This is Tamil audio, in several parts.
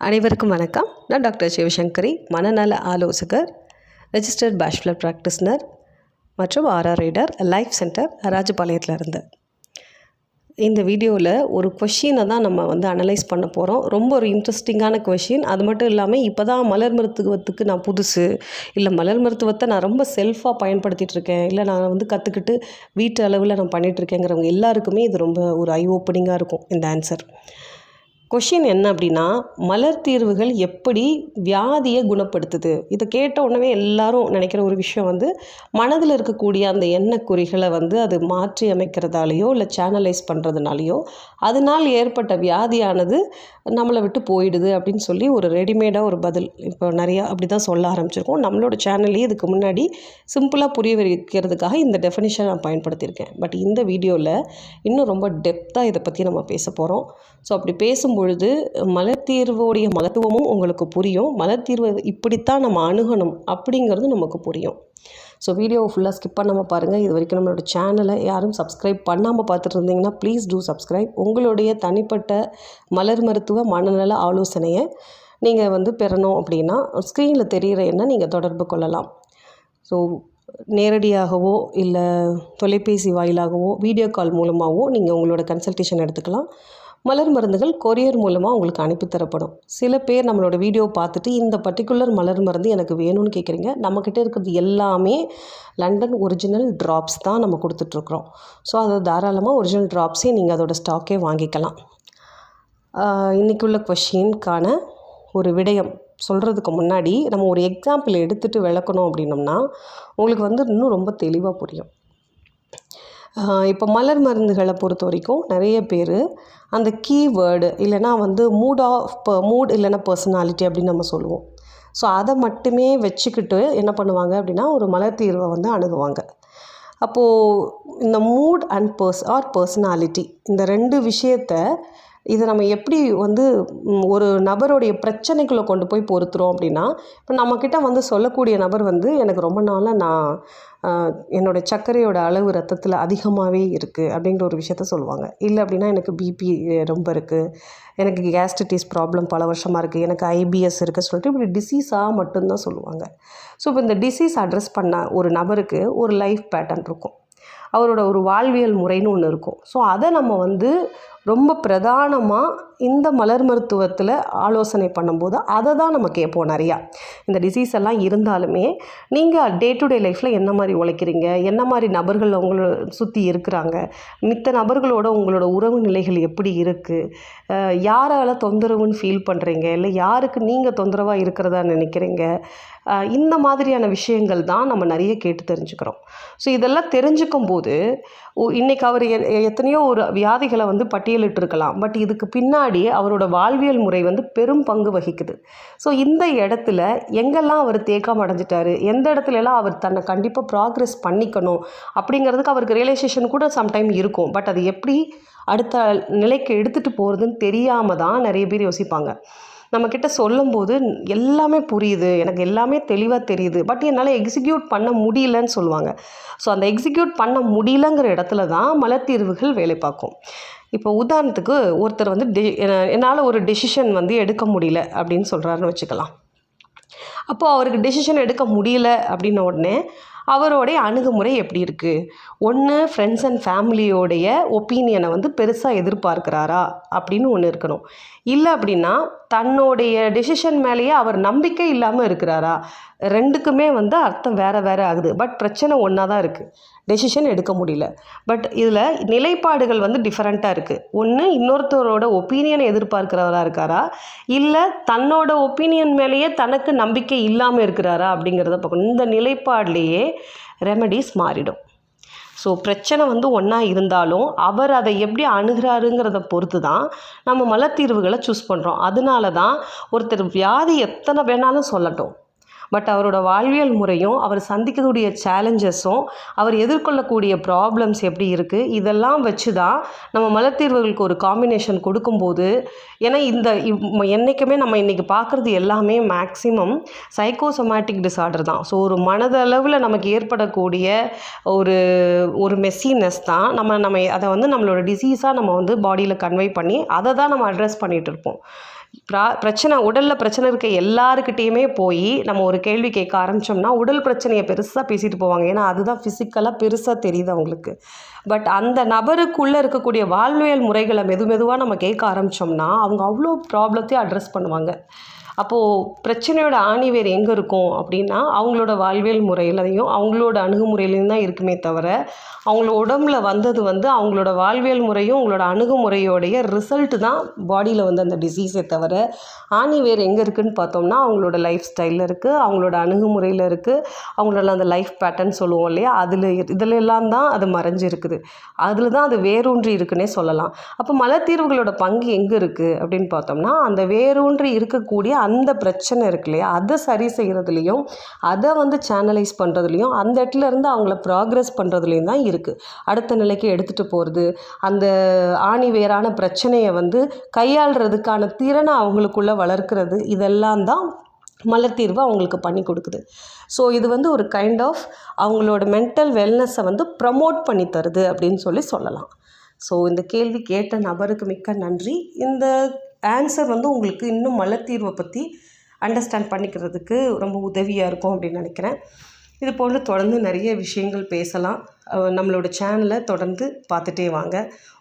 அனைவருக்கும் வணக்கம். நான் டாக்டர் சிவசங்கரி மனநல ஆலோசகர் ரெஜிஸ்டர்ட் பேச்சுலர் ப்ராக்டிஸ்னர் மற்றும் ஆர்ஆர் ரீடர் லைஃப் சென்டர் ராஜபாளையத்தில் இருந்து இந்த வீடியோவில் ஒரு கொஷினை தான் நம்ம வந்து அனலைஸ் பண்ண போகிறோம் ரொம்ப ஒரு இன்ட்ரெஸ்டிங்கான கொஷின் அது மட்டும் இல்லாமல் இப்போ தான் மலர் மருத்துவத்துக்கு நான் புதுசு. இல்லை மலர் மருத்துவத்தை நான் ரொம்ப செல்ஃபாக பயன்படுத்திகிட்டு இருக்கேன். இல்லை நான் வந்து கற்றுக்கிட்டு வீட்டு அளவில் நான் பண்ணிகிட்ருக்கேங்கிறவங்க எல்லாருக்குமே இது ரொம்ப ஒரு ஐ ஓப்பனிங்காக இருக்கும் இந்த ஆன்சர் கொஷின் என்ன அப்படின்னா மலர் தீர்வுகள் எப்படி வியாதியை குணப்படுத்துது? இதை கேட்ட உடனே எல்லாரும் நினைக்கிற ஒரு விஷயம் வந்து மனதில் இருக்கக்கூடிய அந்த எண்ணக்குறிகளை வந்து அது மாற்றி அமைக்கிறதாலேயோ இல்லை சேனலைஸ் பண்ணுறதுனாலையோ அதனால் ஏற்பட்ட வியாதியானது நம்மளை விட்டு போயிடுது அப்படின்னு சொல்லி ஒரு ரெடிமேடாக ஒரு பதில் இப்போ நிறையா அப்படி தான் சொல்ல ஆரம்பிச்சிருக்கோம். நம்மளோட சேனல்லே இதுக்கு முன்னாடி சிம்பிளாக புரிய வைக்கிறதுக்காக இந்த டெஃபினிஷன் நான் பயன்படுத்தியிருக்கேன். பட் இந்த வீடியோவில் இன்னும் ரொம்ப டெப்த்தாக இதை பற்றி நம்ம பேச போகிறோம் ஸோ அப்படி பொழுது மலத்தீர்வோடைய மகத்துவமும் உங்களுக்கு புரியும். மலத்தீர்வை இப்படித்தான் நம்ம அணுகணும் அப்படிங்கிறது நமக்கு புரியும். ஸோ வீடியோவை ஃபுல்லாக ஸ்கிப் பண்ணாமல் பாருங்கள் இது வரைக்கும் நம்மளோட சேனலை யாரும் சப்ஸ்கிரைப் பண்ணாமல் பார்த்துட்டு இருந்தீங்கன்னா ப்ளீஸ் டூ சப்ஸ்கிரைப் உங்களுடைய தனிப்பட்ட மலர் மருத்துவ மனநல ஆலோசனையை நீங்கள் வந்து பெறணும் அப்படின்னா ஸ்க்ரீனில் தெரிகிற என்ன நீங்கள் தொடர்பு கொள்ளலாம். ஸோ நேரடியாகவோ இல்லை தொலைபேசி வாயிலாகவோ வீடியோ கால் மூலமாகவோ நீங்கள் உங்களோட கன்சல்டேஷன் எடுத்துக்கலாம். மலர் மருந்துகள் கொரியர் மூலமாக உங்களுக்கு அனுப்பி தரப்படும். சில பேர் நம்மளோட வீடியோ பார்த்துட்டு இந்த பர்டிகுலர் மலர் மருந்து எனக்கு வேணும்னு கேட்குறீங்க நம்மக்கிட்ட இருக்கிறது எல்லாமே லண்டன் ஒரிஜினல் ட்ராப்ஸ் தான் நம்ம கொடுத்துட்ருக்குறோம். ஸோ அதை தாராளமாக ஒரிஜினல் ட்ராப்ஸே நீங்கள் அதோட ஸ்டாக்கே வாங்கிக்கலாம். இன்றைக்கி உள்ள கொஷின்கான ஒரு விடயம். சொல்கிறதுக்கு முன்னாடி நம்ம ஒரு எக்ஸாம்பிள் எடுத்துகிட்டு விளக்கணும் அப்படின்னோம்னா உங்களுக்கு வந்து இன்னும் ரொம்ப தெளிவாக புரியும். இப்போ மலர் மருந்துகளை பொறுத்த வரைக்கும் நிறைய பேர் அந்த கீவேர்டு இல்லைனா வந்து மூட் ஆஃப் மூட் இல்லைனா பர்சனாலிட்டி அப்படின்னு நம்ம சொல்லுவோம். ஸோ அதை மட்டுமே வச்சுக்கிட்டு என்ன பண்ணுவாங்க அப்படின்னா ஒரு மலர் தீர்வை வந்து அணுகுவாங்க. அப்போது இந்த mood and purse or personality இந்த ரெண்டு விஷயத்த இதை நம்ம எப்படி வந்து ஒரு நபருடைய பிரச்சனைக்குள்ளே கொண்டு போய் பொறுத்துறோம் அப்படின்னா இப்போ நம்மக்கிட்ட வந்து சொல்லக்கூடிய நபர் வந்து எனக்கு ரொம்ப நாளாக நான் என்னோடய சர்க்கரையோட அளவு ரத்தத்தில் அதிகமாகவே இருக்குது அப்படிங்கிற ஒரு விஷயத்த சொல்லுவாங்க. இல்லை அப்படின்னா எனக்கு பிபி ரொம்ப இருக்குது எனக்கு கேஸ்ட்ரிட்டிஸ் ப்ராப்ளம் பல வருஷமாக இருக்குது எனக்கு ஐபிஎஸ் இருக்குது சொல்லிட்டு இப்படி டிசீஸாக மட்டும்தான் சொல்லுவாங்க. ஸோ இப்போ இந்த டிசீஸ் அட்ரஸ் பண்ண ஒரு நபருக்கு ஒரு லைஃப் பேட்டர்ன் இருக்கும். அவரோட ஒரு வாழ்வியல் முறைன்னு ஒன்று இருக்கும். ஸோ அதை நம்ம வந்து ரொம்ப பிரதானமாக இந்த மலர் மருத்துவத்தில் ஆலோசனை பண்ணும்போது அதை தான் நம்ம கேட்போம் நிறையா. இந்த டிசீஸ் எல்லாம் இருந்தாலுமே நீங்கள் டே டு டே லைஃப்பில் என்ன மாதிரி உழைக்கிறீங்க? என்ன மாதிரி நபர்கள் உங்களை சுற்றி இருக்கிறாங்க? மித்த நபர்களோட உங்களோட உறவு நிலைகள் எப்படி இருக்குது யாரால் தொந்தரவுன்னு ஃபீல் பண்ணுறீங்க இல்லை யாருக்கு நீங்கள் தொந்தரவாக இருக்கிறதா நினைக்கிறீங்க? இந்த மாதிரியான விஷயங்கள் தான் நம்ம நிறைய கேட்டு தெரிஞ்சுக்கிறோம். ஸோ இதெல்லாம் தெரிஞ்சுக்கும் போது இன்றைக்கி அவர் எத்தனையோ ஒரு வியாதிகளை வந்து பட்டியல் பட்டியலிட்டிருக்கலாம் பட் இதுக்கு பின்னாடி அவரோட வாழ்வியல் முறை வந்து பெரும் பங்கு வகிக்குது. ஸோ இந்த இடத்துல எங்கெல்லாம் அவர் தேக்கம் அடைஞ்சிட்டாரு எந்த இடத்துலலாம் அவர் தன்னை கண்டிப்பாக ப்ராக்ரெஸ் பண்ணிக்கணும் அப்படிங்கிறதுக்கு அவருக்கு ரியலைசேஷன் கூட சம்டைம் இருக்கும். பட் அது எப்படி அடுத்த நிலைக்கு எடுத்துகிட்டு போகிறதுன்னு தெரியாமல் தான் நிறைய பேர் யோசிப்பாங்க. நம்மக்கிட்ட சொல்லும்போது எல்லாமே புரியுது. எனக்கு எல்லாமே தெளிவாக தெரியுது. பட் என்னால் எக்ஸிக்யூட் பண்ண முடியலன்னு சொல்லுவாங்க. ஸோ அந்த எக்ஸிக்யூட் பண்ண முடியலங்கிற இடத்துல தான் மலத்தீர்வுகள் வேலை பார்க்கும். இப்போ உதாரணத்துக்கு ஒருத்தர் வந்து டெ என்னால் ஒரு டெசிஷன் வந்து எடுக்க முடியல அப்படின்னு சொல்கிறாருன்னு வச்சுக்கலாம். அப்போது அவருக்கு டெசிஷன் எடுக்க முடியல அப்படின்ன உடனே அவரோடைய அணுகுமுறை எப்படி இருக்குது ஒன்று ஃப்ரெண்ட்ஸ் அண்ட் ஃபேமிலியோடைய ஒப்பீனியனை வந்து பெருசாக எதிர்பார்க்குறாரா அப்படின்னு ஒன்று இருக்கணும். இல்லை அப்படின்னா தன்னுடைய டெசிஷன் மேலேயே அவர் நம்பிக்கை இல்லாமல் இருக்கிறாரா? ரெண்டுக்குமே வந்து அர்த்தம் வேறு வேறு ஆகுது. பட் பிரச்சனை ஒன்றா தான் இருக்குது டெசிஷன் எடுக்க முடியல. பட் இதில் நிலைப்பாடுகள் வந்து டிஃப்ரெண்ட்டாக இருக்குது ஒன்று இன்னொருத்தரோட ஒப்பீனியனை எதிர்பார்க்கிறவராக இருக்காரா? இல்லை தன்னோட ஒப்பீனியன் மேலேயே தனக்கு நம்பிக்கை இல்லாமல் இருக்கிறாரா அப்படிங்கிறத பார்க்கணும். இந்த நிலைப்பாடுலேயே ரெமடிஸ் மாறிடும். ஸோ பிரச்சனை வந்து ஒன்றா இருந்தாலும் அவர் அதை எப்படி அணுகிறாருங்கிறத பொறுத்து தான் நம்ம மலத்தீர்வுகளை சூஸ் பண்ணுறோம் அதனால தான் ஒருத்தர் வியாதி எத்தனை வேணாலும் சொல்லட்டும். பட் அவரோட வாழ்வியல் முறையும் அவர் சந்திக்கக்கூடிய சேலஞ்சஸும் அவர் எதிர்கொள்ளக்கூடிய ப்ராப்ளம்ஸ் எப்படி இருக்குது இதெல்லாம் வச்சு தான் நம்ம மலத்தீர்வுகளுக்கு ஒரு காம்பினேஷன் கொடுக்கும்போது ஏன்னா இந்த என்றைக்குமே நம்ம இன்றைக்கி பார்க்குறது எல்லாமே மேக்ஸிமம் சைக்கோசொமேட்டிக் டிசார்டர் தான். ஸோ ஒரு மனதளவில் நமக்கு ஏற்படக்கூடிய ஒரு ஒரு மெஸ்ஸினஸ் தான் நம்ம நம்ம அதை வந்து நம்மளோட டிசீஸாக நம்ம வந்து பாடியில் கன்வே பண்ணி அதை தான் நம்ம அட்ரஸ் பண்ணிகிட்டு இருப்போம். ப்ரா பிரச்சனை உடலில் பிரச்சனை இருக்க எல்லாருக்கிட்டேயுமே போய் நம்ம ஒரு கேள்வி கேட்க ஆரம்பித்தோம்னா உடல் பிரச்சனையை பெருசாக பேசிட்டு போவாங்க. ஏன்னா அதுதான் ஃபிசிக்கலாக பெருசாக தெரியுது அவங்களுக்கு. பட் அந்த நபருக்குள்ளே இருக்கக்கூடிய வாழ்வியல் முறைகளை மெது மெதுவாக நம்ம கேட்க ஆரம்பித்தோம்னா அவங்க அவ்வளோ ப்ராப்ளத்தையும் அட்ரஸ் பண்ணுவாங்க. அப்போது பிரச்சனையோட ஆணிவேர் எங்கே இருக்கும் அப்படின்னா அவங்களோட வாழ்வியல் முறையிலையும் அவங்களோட அணுகுமுறையிலையும் தான் இருக்குமே தவிர அவங்கள உடம்புல வந்தது வந்து அவங்களோட வாழ்வியல் முறையும் அவங்களோட அணுகுமுறையோடைய ரிசல்ட்டு தான் பாடியில் வந்து அந்த டிசீஸே தவிர ஆணிவேர் எங்கே இருக்குதுன்னு பார்த்தோம்னா அவங்களோட லைஃப் ஸ்டைலில் இருக்குது அவங்களோட அணுகுமுறையில் இருக்குது அவங்களோட அந்த லைஃப் பேட்டர்ன் சொல்லுவோம் இல்லையா? அதில் இதில் எல்லாம் தான் அது மறைஞ்சிருக்குது. அதில் தான் அது வேரூன்றி இருக்குன்னே சொல்லலாம். அப்போ மலத்தீர்வுகளோட பங்கு எங்கே இருக்குது அப்படின்னு பார்த்தோம்னா அந்த வேரூன்றி இருக்கக்கூடிய அந்த பிரச்சனை இருக்கு இல்லையா? அதை சரி செய்கிறதுலையும் அதை வந்து சேனலைஸ் பண்ணுறதுலையும் அந்த இடத்துல இருந்து அவங்கள ப்ராக்ரஸ் பண்ணுறதுலையும் தான் இருக்குது அடுத்த நிலைக்கு எடுத்துகிட்டு போகிறது அந்த ஆணி வேரான பிரச்சனையை வந்து கையாளுறதுக்கான திறனை அவங்களுக்குள்ளே வளர்க்குறது இதெல்லாம் தான் மலர் தீர்வு அவங்களுக்கு பண்ணி கொடுக்குது. ஸோ இது வந்து ஒரு கைண்ட் ஆஃப் அவங்களோட மென்டல் வெல்னஸை வந்து ப்ரமோட் பண்ணி தருது அப்படின்னு சொல்லி சொல்லலாம். ஸோ இந்த கேள்வி கேட்ட நபருக்கு மிக்க நன்றி. இந்த ஆன்சர் வந்து உங்களுக்கு இன்னும் மலத்தீர்வை பற்றி அண்டர்ஸ்டாண்ட் பண்ணிக்கிறதுக்கு ரொம்ப உதவியாக இருக்கும் அப்படின்னு நினைக்கிறேன். இது போல் தொடர்ந்து நிறைய விஷயங்கள் பேசலாம். நம்மளோட சேனலை தொடர்ந்து பார்த்துட்டே வாங்க.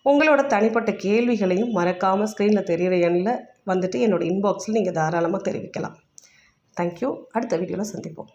உங்களோட தனிப்பட்ட கேள்விகளையும் மறக்காமல் ஸ்க்ரீனில் தெரிகிற எண்ணில் வந்துட்டு என்னோடய இன்பாக்ஸில் நீங்கள் தாராளமாக தெரிவிக்கலாம். தேங்க்யூ அடுத்த வீடியோவில் சந்திப்போம்.